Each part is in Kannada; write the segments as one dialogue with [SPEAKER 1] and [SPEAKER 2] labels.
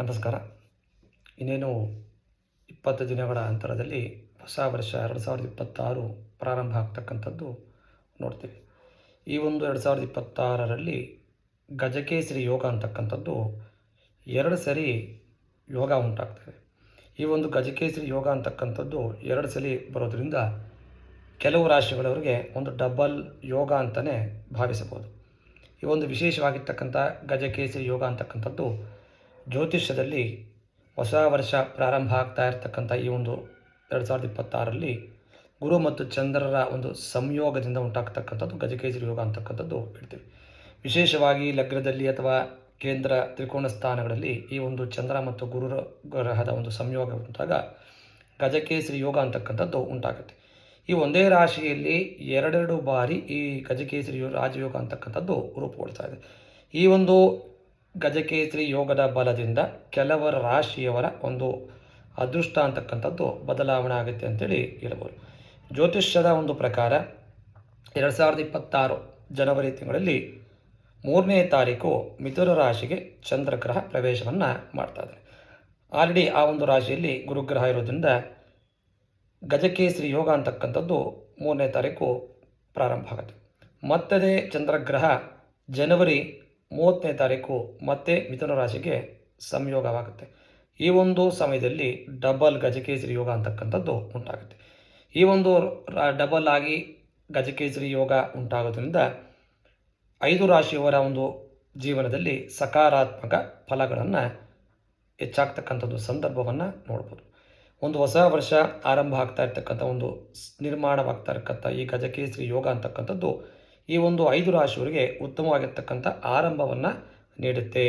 [SPEAKER 1] ನಮಸ್ಕಾರ. ಇನ್ನೇನು ಇಪ್ಪತ್ತು ದಿನಗಳ ಅಂತರದಲ್ಲಿ ಹೊಸ ವರ್ಷ ಎರಡು ಸಾವಿರದ ಇಪ್ಪತ್ತಾರು ಪ್ರಾರಂಭ ಆಗ್ತಕ್ಕಂಥದ್ದು ನೋಡ್ತೀವಿ. ಈ ಒಂದು ಎರಡು ಸಾವಿರದ ಇಪ್ಪತ್ತಾರರಲ್ಲಿ ಗಜಕೇಸರಿ ಯೋಗ ಅಂತಕ್ಕಂಥದ್ದು ಎರಡು ಸರಿ ಯೋಗ ಉಂಟಾಗ್ತದೆ. ಈ ಒಂದು ಗಜಕೇಸರಿ ಯೋಗ ಅಂತಕ್ಕಂಥದ್ದು ಎರಡು ಸಲ ಬರೋದರಿಂದ ಕೆಲವು ರಾಶಿಗಳವರಿಗೆ ಒಂದು ಡಬಲ್ ಯೋಗ ಅಂತಲೇ ಭಾವಿಸಬಹುದು. ಈ ಒಂದು ವಿಶೇಷವಾಗಿರ್ತಕ್ಕಂಥ ಗಜಕೇಸರಿ ಯೋಗ ಅಂತಕ್ಕಂಥದ್ದು ಜ್ಯೋತಿಷ್ಯದಲ್ಲಿ ಹೊಸ ವರ್ಷ ಪ್ರಾರಂಭ ಆಗ್ತಾ ಇರತಕ್ಕಂಥ ಈ ಒಂದು ಎರಡು ಸಾವಿರದ ಇಪ್ಪತ್ತಾರರಲ್ಲಿ ಗುರು ಮತ್ತು ಚಂದ್ರರ ಒಂದು ಸಂಯೋಗದಿಂದ ಉಂಟಾಗ್ತಕ್ಕಂಥದ್ದು, ಗಜಕೇಸರಿ ಯೋಗ ಅಂತಕ್ಕಂಥದ್ದು ಹೇಳ್ತೀವಿ. ವಿಶೇಷವಾಗಿ ಲಗ್ನದಲ್ಲಿ ಅಥವಾ ಕೇಂದ್ರ ತ್ರಿಕೋಣ ಸ್ಥಾನಗಳಲ್ಲಿ ಈ ಒಂದು ಚಂದ್ರ ಮತ್ತು ಗುರು ಗ್ರಹದ ಒಂದು ಸಂಯೋಗ ಉಂಟಾಗ ಗಜಕೇಸರಿ ಯೋಗ ಅಂತಕ್ಕಂಥದ್ದು ಉಂಟಾಗುತ್ತೆ. ಈ ಒಂದೇ ರಾಶಿಯಲ್ಲಿ ಎರಡೆರಡು ಬಾರಿ ಈ ಗಜಕೇಸರಿ ರಾಜಯೋಗ ಅಂತಕ್ಕಂಥದ್ದು ರೂಪುಗೊಳ್ತಾ ಇದೆ. ಈ ಒಂದು ಗಜಕೇಸರಿ ಯೋಗದ ಬಲದಿಂದ ಕೆಲವರ ರಾಶಿಯವರ ಒಂದು ಅದೃಷ್ಟ ಅಂತಕ್ಕಂಥದ್ದು ಬದಲಾವಣೆ ಆಗುತ್ತೆ ಅಂತೇಳಿ ಹೇಳ್ಬೋದು. ಜ್ಯೋತಿಷ್ಯದ ಒಂದು ಪ್ರಕಾರ ಎರಡು ಸಾವಿರದ ಇಪ್ಪತ್ತಾರು ಜನವರಿ ತಿಂಗಳಲ್ಲಿ ಮೂರನೇ ತಾರೀಕು ಮಿಥುನ ರಾಶಿಗೆ ಚಂದ್ರಗ್ರಹ ಪ್ರವೇಶವನ್ನು ಮಾಡ್ತಾ ಇದೆ ಆಲ್ರೆಡಿ ಆ ಒಂದು ರಾಶಿಯಲ್ಲಿ ಗುರುಗ್ರಹ ಇರೋದ್ರಿಂದ ಗಜಕೇಸರಿ ಯೋಗ ಅಂತಕ್ಕಂಥದ್ದು ಮೂರನೇ ತಾರೀಕು ಪ್ರಾರಂಭ ಆಗುತ್ತೆ. ಮತ್ತದೇ ಚಂದ್ರಗ್ರಹ ಜನವರಿ ಮೂವತ್ತನೇ ತಾರೀಕು ಮತ್ತೆ ಮಿಥುನ ರಾಶಿಗೆ ಸಂಯೋಗವಾಗುತ್ತೆ. ಈ ಒಂದು ಸಮಯದಲ್ಲಿ ಡಬಲ್ ಗಜಕೇಸರಿ ಯೋಗ ಅಂತಕ್ಕಂಥದ್ದು ಉಂಟಾಗುತ್ತೆ. ಈ ಒಂದು ಡಬಲ್ ಆಗಿ ಗಜಕೇಸರಿ ಯೋಗ ಉಂಟಾಗೋದ್ರಿಂದ ಐದು ರಾಶಿಯವರ ಒಂದು ಜೀವನದಲ್ಲಿ ಸಕಾರಾತ್ಮಕ ಫಲಗಳನ್ನು ಹೆಚ್ಚಾಗ್ತಕ್ಕಂಥದ್ದು ಸಂದರ್ಭವನ್ನು ನೋಡ್ಬೋದು. ಒಂದು ಹೊಸ ವರ್ಷ ಆರಂಭ ಆಗ್ತಾ ಇರ್ತಕ್ಕಂಥ ಒಂದು ನಿರ್ಮಾಣವಾಗ್ತಾ ಇರ್ತಕ್ಕಂಥ ಈ ಗಜಕೇಸರಿ ಯೋಗ ಅಂತಕ್ಕಂಥದ್ದು ಈ ಒಂದು ಐದು ರಾಶಿಯವರಿಗೆ ಉತ್ತಮವಾಗಿರ್ತಕ್ಕಂಥ ಆರಂಭವನ್ನು ನೀಡುತ್ತೆ.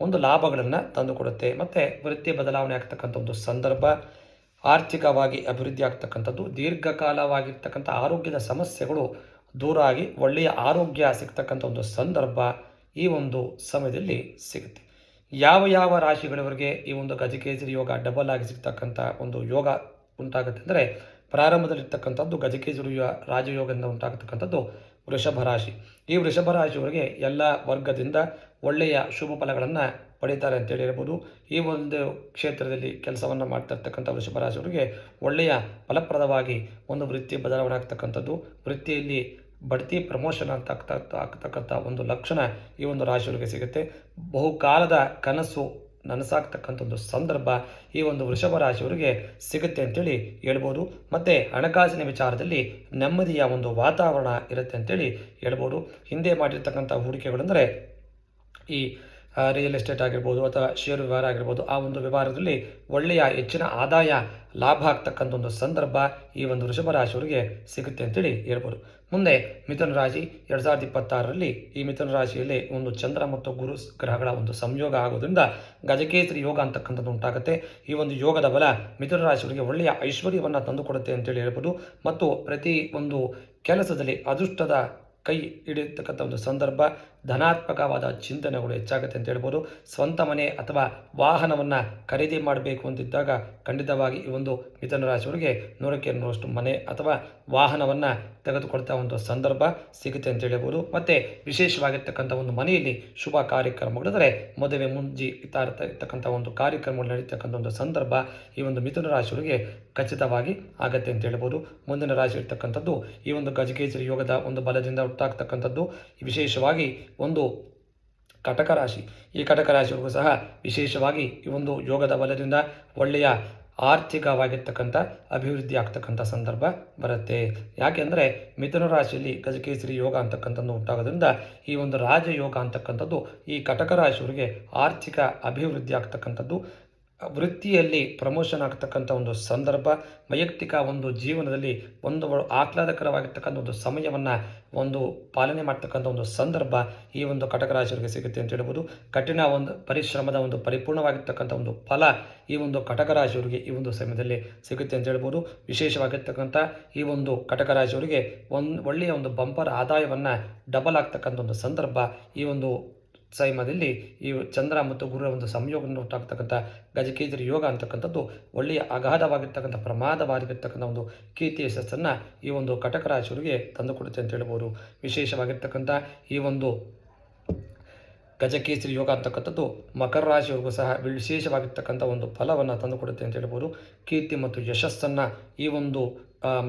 [SPEAKER 1] ಒಂದು ಲಾಭಗಳನ್ನು ತಂದುಕೊಡುತ್ತೆ. ಮತ್ತು ವೃತ್ತಿ ಬದಲಾವಣೆ ಆಗ್ತಕ್ಕಂಥ ಒಂದು ಸಂದರ್ಭ, ಆರ್ಥಿಕವಾಗಿ ಅಭಿವೃದ್ಧಿ ಆಗ್ತಕ್ಕಂಥದ್ದು, ದೀರ್ಘಕಾಲವಾಗಿರ್ತಕ್ಕಂಥ ಆರೋಗ್ಯದ ಸಮಸ್ಯೆಗಳು ದೂರ ಆಗಿ ಒಳ್ಳೆಯ ಆರೋಗ್ಯ ಸಿಗ್ತಕ್ಕಂಥ ಒಂದು ಸಂದರ್ಭ ಈ ಒಂದು ಸಮಯದಲ್ಲಿ ಸಿಗುತ್ತೆ. ಯಾವ ಯಾವ ರಾಶಿಗಳವರಿಗೆ ಈ ಒಂದು ಗಜಕೇಸರಿ ಯೋಗ ಡಬಲ್ ಆಗಿ ಸಿಗ್ತಕ್ಕಂಥ ಒಂದು ಯೋಗ ಉಂಟಾಗುತ್ತೆ ಅಂದರೆ ಪ್ರಾರಂಭದಲ್ಲಿರ್ತಕ್ಕಂಥದ್ದು ಗಜಕೇಸರಿ ರಾಜಯೋಗದಿಂದ ಉಂಟಾಗತಕ್ಕಂಥದ್ದು ವೃಷಭ ರಾಶಿ ಈ ವೃಷಭ ರಾಶಿಯವರಿಗೆ ಎಲ್ಲ ವರ್ಗದಿಂದ ಒಳ್ಳೆಯ ಶುಭ ಫಲಗಳನ್ನು ಪಡೀತಾರೆ ಅಂತೇಳಿ ಹೇಳ್ಬೋದು ಈ ಒಂದು ಕ್ಷೇತ್ರದಲ್ಲಿ ಕೆಲಸವನ್ನು ಮಾಡ್ತಾ ಇರ್ತಕ್ಕಂಥ ವೃಷಭ ರಾಶಿಯವರಿಗೆ ಒಳ್ಳೆಯ ಫಲಪ್ರದವಾಗಿ ಒಂದು ವೃತ್ತಿ ಬದಲಾವಣೆ ಆಗ್ತಕ್ಕಂಥದ್ದು ವೃತ್ತಿಯಲ್ಲಿ ಬಡ್ತಿ ಪ್ರಮೋಷನ್ ಅಂತ ಆಗ್ತಾ ಆಗ್ತಕ್ಕಂಥ ಒಂದು ಲಕ್ಷಣ ಈ ಒಂದು ರಾಶಿಯವರಿಗೆ ಸಿಗುತ್ತೆ. ಬಹುಕಾಲದ ಕನಸು ನನಸಾಗ್ತಕ್ಕಂಥ ಒಂದು ಸಂದರ್ಭ ಈ ಒಂದು ವೃಷಭ ರಾಶಿಯವರಿಗೆ ಸಿಗುತ್ತೆ ಅಂತೇಳಿ ಹೇಳ್ಬೋದು. ಮತ್ತು ಹಣಕಾಸಿನ ವಿಚಾರದಲ್ಲಿ ನೆಮ್ಮದಿಯ ಒಂದು ವಾತಾವರಣ ಇರುತ್ತೆ ಅಂತೇಳಿ ಹೇಳ್ಬೋದು. ಹಿಂದೆ ಮಾಡಿರ್ತಕ್ಕಂಥ ಹೂಡಿಕೆಗಳೆಂದರೆ ಈ ರಿಯಲ್ ಎಸ್ಟೇಟ್ ಆಗಿರ್ಬೋದು ಅಥವಾ ಷೇರು ವ್ಯವಹಾರ ಆಗಿರ್ಬೋದು, ಆ ಒಂದು ವ್ಯವಹಾರದಲ್ಲಿ ಒಳ್ಳೆಯ ಹೆಚ್ಚಿನ ಆದಾಯ ಲಾಭ ಆಗ್ತಕ್ಕಂಥ ಒಂದು ಸಂದರ್ಭ ಈ ಒಂದು ವೃಷಭ ರಾಶಿಯವರಿಗೆ ಸಿಗುತ್ತೆ ಅಂತೇಳಿ ಹೇಳ್ಬೋದು. ಮುಂದೆ ಮಿಥುನ ರಾಶಿ, ಎರಡು ಸಾವಿರದ ಇಪ್ಪತ್ತಾರರಲ್ಲಿ ಈ ಮಿಥುನ ರಾಶಿಯಲ್ಲಿ ಒಂದು ಚಂದ್ರ ಮತ್ತು ಗುರು ಗ್ರಹಗಳ ಒಂದು ಸಂಯೋಗ ಆಗೋದ್ರಿಂದ ಗಜಕೇತ್ರಿ ಯೋಗ ಅಂತಕ್ಕಂಥದ್ದು ಉಂಟಾಗುತ್ತೆ. ಈ ಒಂದು ಯೋಗದ ಬಲ ಮಿಥುನ ರಾಶಿಯವರಿಗೆ ಒಳ್ಳೆಯ ಐಶ್ವರ್ಯವನ್ನು ತಂದುಕೊಡುತ್ತೆ ಅಂತೇಳಿ ಹೇಳ್ಬೋದು. ಮತ್ತು ಪ್ರತಿ ಒಂದು ಕೆಲಸದಲ್ಲಿ ಅದೃಷ್ಟದ ಕೈ ಹಿಡಿಯತಕ್ಕಂಥ ಒಂದು ಸಂದರ್ಭ ಧನಾತ್ಮಕವಾದ ಚಿಂತನೆಗಳು ಹೆಚ್ಚಾಗುತ್ತೆ ಅಂತ ಹೇಳ್ಬೋದು. ಸ್ವಂತ ಮನೆ ಅಥವಾ ವಾಹನವನ್ನು ಖರೀದಿ ಮಾಡಬೇಕು ಅಂತಿದ್ದಾಗ ಖಂಡಿತವಾಗಿ ಈ ಒಂದು ಮಿಥುನ ರಾಶಿಯವರಿಗೆ ನೂರಕ್ಕೆ ನೂರಷ್ಟು ಮನೆ ಅಥವಾ ವಾಹನವನ್ನು ತೆಗೆದುಕೊಳ್ತಾ ಒಂದು ಸಂದರ್ಭ ಸಿಗುತ್ತೆ ಅಂತ ಹೇಳ್ಬೋದು. ಮತ್ತು ವಿಶೇಷವಾಗಿರ್ತಕ್ಕಂಥ ಒಂದು ಮನೆಯಲ್ಲಿ ಶುಭ ಕಾರ್ಯಕ್ರಮಗಳಿದ್ರೆ ಮದುವೆ ಮುಂಜಿ ಇರ್ತಕ್ಕಂಥ ಒಂದು ಕಾರ್ಯಕ್ರಮಗಳು ನಡೀತಕ್ಕಂಥ ಒಂದು ಸಂದರ್ಭ ಈ ಒಂದು ಮಿಥುನ ರಾಶಿಯವರಿಗೆ ಖಚಿತವಾಗಿ ಆಗತ್ತೆ ಅಂತ ಹೇಳ್ಬೋದು. ಮುಂದಿನ ರಾಶಿ ಇರ್ತಕ್ಕಂಥದ್ದು ಈ ಒಂದು ಗಜಕೇಸರಿ ಯೋಗದ ಒಂದು ಬಲದಿಂದ ಹುಟ್ಟಾಗ್ತಕ್ಕಂಥದ್ದು. ವಿಶೇಷವಾಗಿ ಒಂದು ಕಟಕ ರಾಶಿ ಈ ಕಟಕ ರಾಶಿಯವರೆಗೂ ಸಹ ವಿಶೇಷವಾಗಿ ಈ ಒಂದು ಯೋಗದ ಬಲದಿಂದ ಒಳ್ಳೆಯ ಆರ್ಥಿಕವಾಗಿರ್ತಕ್ಕಂಥ, ಅಭಿವೃದ್ಧಿ ಆಗ್ತಕ್ಕಂಥ ಸಂದರ್ಭ ಬರುತ್ತೆ. ಯಾಕೆಂದರೆ ಮಿಥುನ ರಾಶಿಯಲ್ಲಿ ಗಜಕೇಸರಿ ಯೋಗ ಅಂತಕ್ಕಂಥದ್ದು ಉಂಟಾಗೋದ್ರಿಂದ ಈ ಒಂದು ರಾಜಯೋಗ ಅಂತಕ್ಕಂಥದ್ದು ಈ ಕಟಕ ರಾಶಿಯವರಿಗೆ ಆರ್ಥಿಕ ಅಭಿವೃದ್ಧಿ ಆಗ್ತಕ್ಕಂಥದ್ದು ವೃತ್ತಿಯಲ್ಲಿ ಪ್ರಮೋಷನ್ ಆಗ್ತಕ್ಕಂಥ ಒಂದು ಸಂದರ್ಭ, ವೈಯಕ್ತಿಕ ಒಂದು ಜೀವನದಲ್ಲಿ ಒಂದು ಆಹ್ಲಾದಕರವಾಗಿರ್ತಕ್ಕಂಥ ಒಂದು ಸಮಯವನ್ನು ಒಂದು ಪಾಲನೆ ಮಾಡ್ತಕ್ಕಂಥ ಒಂದು ಸಂದರ್ಭ ಈ ಒಂದು ಕಟಕ ರಾಶಿಯವರಿಗೆ ಸಿಗುತ್ತೆ ಅಂತ ಹೇಳ್ಬೋದು. ಕಠಿಣ ಒಂದು ಪರಿಶ್ರಮದ ಒಂದು ಪರಿಪೂರ್ಣವಾಗಿರ್ತಕ್ಕಂಥ ಒಂದು ಫಲ ಈ ಒಂದು ಕಟಕ ರಾಶಿಯವರಿಗೆ ಈ ಒಂದು ಸಮಯದಲ್ಲಿ ಸಿಗುತ್ತೆ ಅಂತ ಹೇಳ್ಬೋದು. ವಿಶೇಷವಾಗಿರ್ತಕ್ಕಂಥ ಈ ಒಂದು ಕಟಕ ರಾಶಿಯವರಿಗೆ ಒಂದು ಒಳ್ಳೆಯ ಒಂದು ಬಂಪರ್ ಆದಾಯವನ್ನು ಡಬಲ್ ಆಗ್ತಕ್ಕಂಥ ಒಂದು ಸಂದರ್ಭ ಈ ಒಂದು ಸಮಯದಲ್ಲಿ ಈ ಚಂದ್ರ ಮತ್ತು ಗುರುರ ಒಂದು ಸಂಯೋಗವನ್ನು ಉಂಟಾಗ್ತಕ್ಕಂಥ ಗಜಕೇಸರಿ ಯೋಗ ಅಂತಕ್ಕಂಥದ್ದು ಒಳ್ಳೆಯ ಅಗಾಧವಾಗಿರ್ತಕ್ಕಂಥ ಪ್ರಮಾದವಾಗಿರ್ತಕ್ಕಂಥ ಒಂದು ಕೀರ್ತಿ ಯಶಸ್ಸನ್ನು ಈ ಒಂದು ಕಟಕ ರಾಶಿಯವರಿಗೆ ತಂದುಕೊಡುತ್ತೆ ಅಂತ ಹೇಳ್ಬೋದು. ವಿಶೇಷವಾಗಿರ್ತಕ್ಕಂಥ ಈ ಒಂದು ಗಜಕೇಸರಿ ಯೋಗ ಅಂತಕ್ಕಂಥದ್ದು ಮಕರ ರಾಶಿಯವರೆಗೂ ಸಹ ವಿಶೇಷವಾಗಿರ್ತಕ್ಕಂಥ ಒಂದು ಫಲವನ್ನು ತಂದುಕೊಡುತ್ತೆ ಅಂತ ಹೇಳ್ಬೋದು. ಕೀರ್ತಿ ಮತ್ತು ಯಶಸ್ಸನ್ನು ಈ ಒಂದು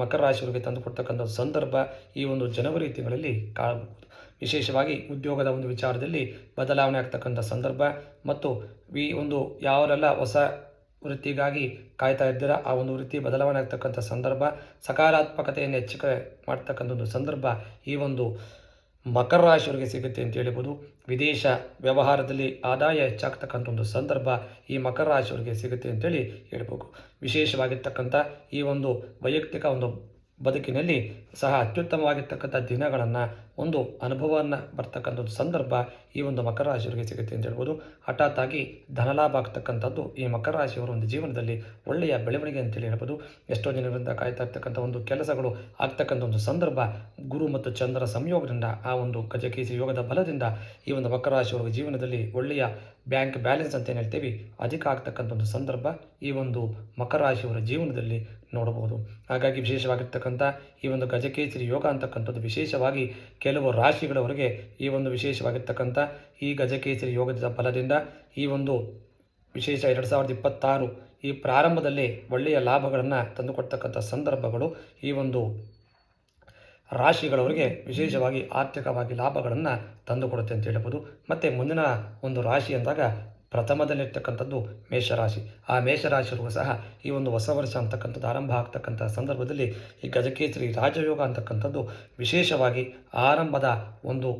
[SPEAKER 1] ಮಕರ ರಾಶಿಯವರಿಗೆ ತಂದುಕೊಡ್ತಕ್ಕಂಥ ಸಂದರ್ಭ ಈ ಒಂದು ಜನವರಿ ತಿಂಗಳಲ್ಲಿ ಕಾಣಬಹುದು. ವಿಶೇಷವಾಗಿ ಉದ್ಯೋಗದ ಒಂದು ವಿಚಾರದಲ್ಲಿ ಬದಲಾವಣೆ ಆಗ್ತಕ್ಕಂಥ ಸಂದರ್ಭ ಮತ್ತು ಈ ಒಂದು ಯಾವರೆಲ್ಲ ಹೊಸ ವೃತ್ತಿಗಾಗಿ ಕಾಯ್ತಾ ಇದ್ದೀರಾ, ಆ ಒಂದು ವೃತ್ತಿ ಬದಲಾವಣೆ ಆಗ್ತಕ್ಕಂಥ ಸಂದರ್ಭ, ಸಕಾರಾತ್ಮಕತೆಯನ್ನು ಹೆಚ್ಚಿಗೆ ಮಾಡ್ತಕ್ಕಂಥ ಒಂದು ಸಂದರ್ಭ ಈ ಒಂದು ಮಕರ ರಾಶಿಯವರಿಗೆ ಸಿಗುತ್ತೆ ಅಂತ ಹೇಳ್ಬೋದು. ವಿದೇಶ ವ್ಯವಹಾರದಲ್ಲಿ ಆದಾಯ ಹೆಚ್ಚಾಗ್ತಕ್ಕಂಥ ಒಂದು ಸಂದರ್ಭ ಈ ಮಕರ ರಾಶಿಯವರಿಗೆ ಸಿಗುತ್ತೆ ಅಂತೇಳಿ ಹೇಳ್ಬೋದು. ವಿಶೇಷವಾಗಿರ್ತಕ್ಕಂಥ ಈ ಒಂದು ವೈಯಕ್ತಿಕ ಒಂದು ಬದುಕಿನಲ್ಲಿ ಸಹ ಅತ್ಯುತ್ತಮವಾಗಿರ್ತಕ್ಕಂಥ ದಿನಗಳನ್ನು, ಒಂದು ಅನುಭವವನ್ನು ಬರ್ತಕ್ಕಂಥ ಸಂದರ್ಭ ಈ ಒಂದು ಮಕರ ರಾಶಿಯವರಿಗೆ ಸಿಗುತ್ತೆ ಅಂತ ಹೇಳ್ಬೋದು. ಹಠಾತ್ತಾಗಿ ಧನಲಾಭ ಆಗ್ತಕ್ಕಂಥದ್ದು ಈ ಮಕರ ರಾಶಿಯವರ ಒಂದು ಜೀವನದಲ್ಲಿ ಒಳ್ಳೆಯ ಬೆಳವಣಿಗೆ ಅಂತೇಳಿ ಹೇಳ್ಬೋದು. ಎಷ್ಟೋ ದಿನಗಳಿಂದ ಕಾಯ್ತಾ ಇರ್ತಕ್ಕಂಥ ಒಂದು ಕೆಲಸಗಳು ಆಗ್ತಕ್ಕಂಥ ಒಂದು ಸಂದರ್ಭ ಗುರು ಮತ್ತು ಚಂದ್ರ ಸಂಯೋಗದಿಂದ, ಆ ಒಂದು ಗಜಕೇಸಿ ಯೋಗದ ಬಲದಿಂದ ಈ ಒಂದು ಮಕರ ರಾಶಿಯವರ ಜೀವನದಲ್ಲಿ ಒಳ್ಳೆಯ ಬ್ಯಾಂಕ್ ಬ್ಯಾಲೆನ್ಸ್ ಅಂತ ಏನು ಹೇಳ್ತೀವಿ? ಅಧಿಕ ಆಗ್ತಕ್ಕಂಥ ಒಂದು ಸಂದರ್ಭ ಈ ಒಂದು ಮಕರ ರಾಶಿಯವರ ಜೀವನದಲ್ಲಿ ನೋಡಬಹುದು. ಹಾಗಾಗಿ ವಿಶೇಷವಾಗಿರ್ತಕ್ಕಂಥ ಈ ಒಂದು ಗಜಕೇಸರಿ ಯೋಗ ಅಂತಕ್ಕಂಥದ್ದು ವಿಶೇಷವಾಗಿ ಕೆಲವು ರಾಶಿಗಳವರೆಗೆ ಈ ಒಂದು ವಿಶೇಷವಾಗಿರ್ತಕ್ಕಂಥ ಈ ಗಜಕೇಸರಿ ಯೋಗದ ಫಲದಿಂದ ಈ ಒಂದು ವಿಶೇಷ ಎರಡು ಸಾವಿರದ ಇಪ್ಪತ್ತಾರು ಈ ಪ್ರಾರಂಭದಲ್ಲಿ ಒಳ್ಳೆಯ ಲಾಭಗಳನ್ನು ತಂದುಕೊಡ್ತಕ್ಕಂಥ ಸಂದರ್ಭಗಳು ಈ ಒಂದು ರಾಶಿಗಳವರಿಗೆ ವಿಶೇಷವಾಗಿ ಆರ್ಥಿಕವಾಗಿ ಲಾಭಗಳನ್ನು ತಂದುಕೊಡುತ್ತೆ ಅಂತ ಹೇಳ್ಬೋದು. ಮತ್ತು ಮುಂದಿನ ಒಂದು ರಾಶಿ ಅಂದಾಗ ಪ್ರಥಮದಲ್ಲಿರ್ತಕ್ಕಂಥದ್ದು ಮೇಷರಾಶಿ. ಆ ಮೇಷರಾಶಿಯರಿಗೂ ಸಹ ಈ ಒಂದು ಹೊಸ ವರ್ಷ ಅಂತಕ್ಕಂಥದ್ದು ಆರಂಭ ಆಗ್ತಕ್ಕಂಥ ಸಂದರ್ಭದಲ್ಲಿ ಈ ಗಜಕೇಸರಿ ರಾಜಯೋಗ ಅಂತಕ್ಕಂಥದ್ದು ವಿಶೇಷವಾಗಿ ಆರಂಭದ ಒಂದು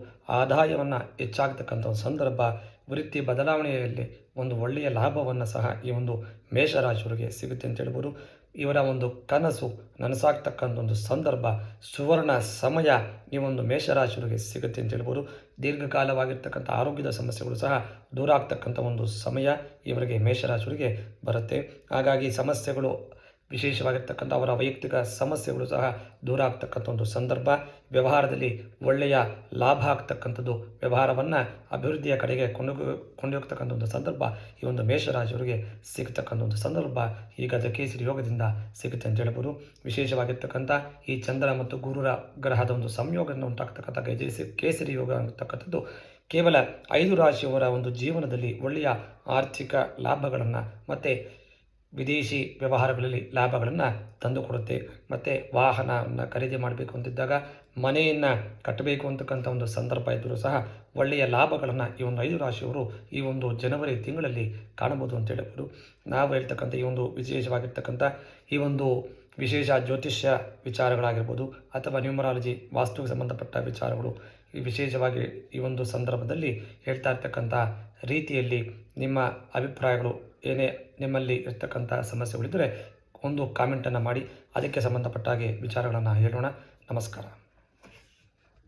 [SPEAKER 1] ಆದಾಯವನ್ನು ಹೆಚ್ಚಾಗ್ತಕ್ಕಂಥ ಒಂದು ಸಂದರ್ಭ, ವೃತ್ತಿ ಬದಲಾವಣೆಯಲ್ಲಿ ಒಂದು ಒಳ್ಳೆಯ ಲಾಭವನ್ನು ಸಹ ಈ ಒಂದು ಮೇಷರಾಶಿಯವರಿಗೆ ಸಿಗುತ್ತೆ ಅಂತ ಹೇಳ್ಬೋದು. ಇವರ ಒಂದು ಕನಸು ನನಸಾಗ್ತಕ್ಕಂಥ ಒಂದು ಸಂದರ್ಭ, ಸುವರ್ಣ ಸಮಯ ಈ ಒಂದು ಮೇಷರಾಶಿಯವರಿಗೆ ಸಿಗುತ್ತೆ ಅಂತ ಹೇಳ್ಬೋದು. ದೀರ್ಘಕಾಲವಾಗಿರ್ತಕ್ಕಂಥ ಆರೋಗ್ಯದ ಸಮಸ್ಯೆಗಳು ಸಹ ದೂರ ಆಗ್ತಕ್ಕಂಥ ಒಂದು ಸಮಯ ಇವರಿಗೆ ಮೇಷರಾಶಿಯವರಿಗೆ ಬರುತ್ತೆ. ಹಾಗಾಗಿ ಸಮಸ್ಯೆಗಳು ವಿಶೇಷವಾಗಿರ್ತಕ್ಕಂಥ ಅವರ ವೈಯಕ್ತಿಕ ಸಮಸ್ಯೆಗಳು ಸಹ ದೂರ ಆಗ್ತಕ್ಕಂಥ ಒಂದು ಸಂದರ್ಭ. ವ್ಯವಹಾರದಲ್ಲಿ ಒಳ್ಳೆಯ ಲಾಭ ಆಗ್ತಕ್ಕಂಥದ್ದು, ವ್ಯವಹಾರವನ್ನು ಅಭಿವೃದ್ಧಿಯ ಕಡೆಗೆ ಕೊಂಡೊಗ ಕೊಂಡೊಯ್ತಕ್ಕಂಥ ಒಂದು ಸಂದರ್ಭ, ಈ ಒಂದು ಮೇಷರಾಶಿಯವರಿಗೆ ಸಿಗ್ತಕ್ಕಂಥ ಒಂದು ಸಂದರ್ಭ ಈ ಕೇಸರಿ ಯೋಗದಿಂದ ಸಿಗುತ್ತೆ ಅಂತ ಹೇಳ್ಬೋದು. ವಿಶೇಷವಾಗಿರ್ತಕ್ಕಂಥ ಈ ಚಂದ್ರ ಮತ್ತು ಗುರುರ ಗ್ರಹದ ಒಂದು ಸಂಯೋಗದಿಂದ ಉಂಟಾಗ್ತಕ್ಕಂಥ ಗಜೇಸಿ, ಕೇಸರಿ ಯೋಗ ಅಂತಕ್ಕಂಥದ್ದು ಕೇವಲ ಐದು ರಾಶಿಯವರ ಒಂದು ಜೀವನದಲ್ಲಿ ಒಳ್ಳೆಯ ಆರ್ಥಿಕ ಲಾಭಗಳನ್ನು ಮತ್ತು ವಿದೇಶಿ ವ್ಯವಹಾರಗಳಲ್ಲಿ ಲಾಭಗಳನ್ನು ತಂದುಕೊಡುತ್ತೆ. ಮತ್ತು ವಾಹನವನ್ನು ಖರೀದಿ ಮಾಡಬೇಕು ಅಂತಿದ್ದಾಗ ಮನೆಯನ್ನು ಕಟ್ಟಬೇಕು ಅಂತಕ್ಕಂಥ ಒಂದು ಸಂದರ್ಭ ಇದ್ದರೂ ಸಹ ಒಳ್ಳೆಯ ಲಾಭಗಳನ್ನು ಈ ಒಂದು ಐದು ರಾಶಿಯವರು ಈ ಒಂದು ಜನವರಿ ತಿಂಗಳಲ್ಲಿ ಕಾಣಬಹುದು ಅಂತ ಹೇಳ್ಬೋದು. ನಾವು ಹೇಳ್ತಕ್ಕಂಥ ಈ ಒಂದು ವಿಶೇಷವಾಗಿರ್ತಕ್ಕಂಥ ಈ ಒಂದು ವಿಶೇಷ ಜ್ಯೋತಿಷ್ಯ ವಿಚಾರಗಳಾಗಿರ್ಬೋದು ಅಥವಾ ನ್ಯೂಮರಾಲಜಿ ವಾಸ್ತುವಿಗೆ ಸಂಬಂಧಪಟ್ಟ ವಿಚಾರಗಳು ಈ ವಿಶೇಷವಾಗಿ ಈ ಒಂದು ಸಂದರ್ಭದಲ್ಲಿ ಹೇಳ್ತಾ ಇರ್ತಕ್ಕಂಥ ರೀತಿಯಲ್ಲಿ ನಿಮ್ಮ ಅಭಿಪ್ರಾಯಗಳು ಏನೇ ನಿಮ್ಮಲ್ಲಿ ಇರ್ತಕ್ಕಂಥ ಸಮಸ್ಯೆಗಳಿದ್ದರೆ ಒಂದು ಕಾಮೆಂಟನ್ನು ಮಾಡಿ ಅದಕ್ಕೆ ಸಂಬಂಧಪಟ್ಟ ಹಾಗೆ ವಿಚಾರಗಳನ್ನು ಹೇಳೋಣ. ನಮಸ್ಕಾರ.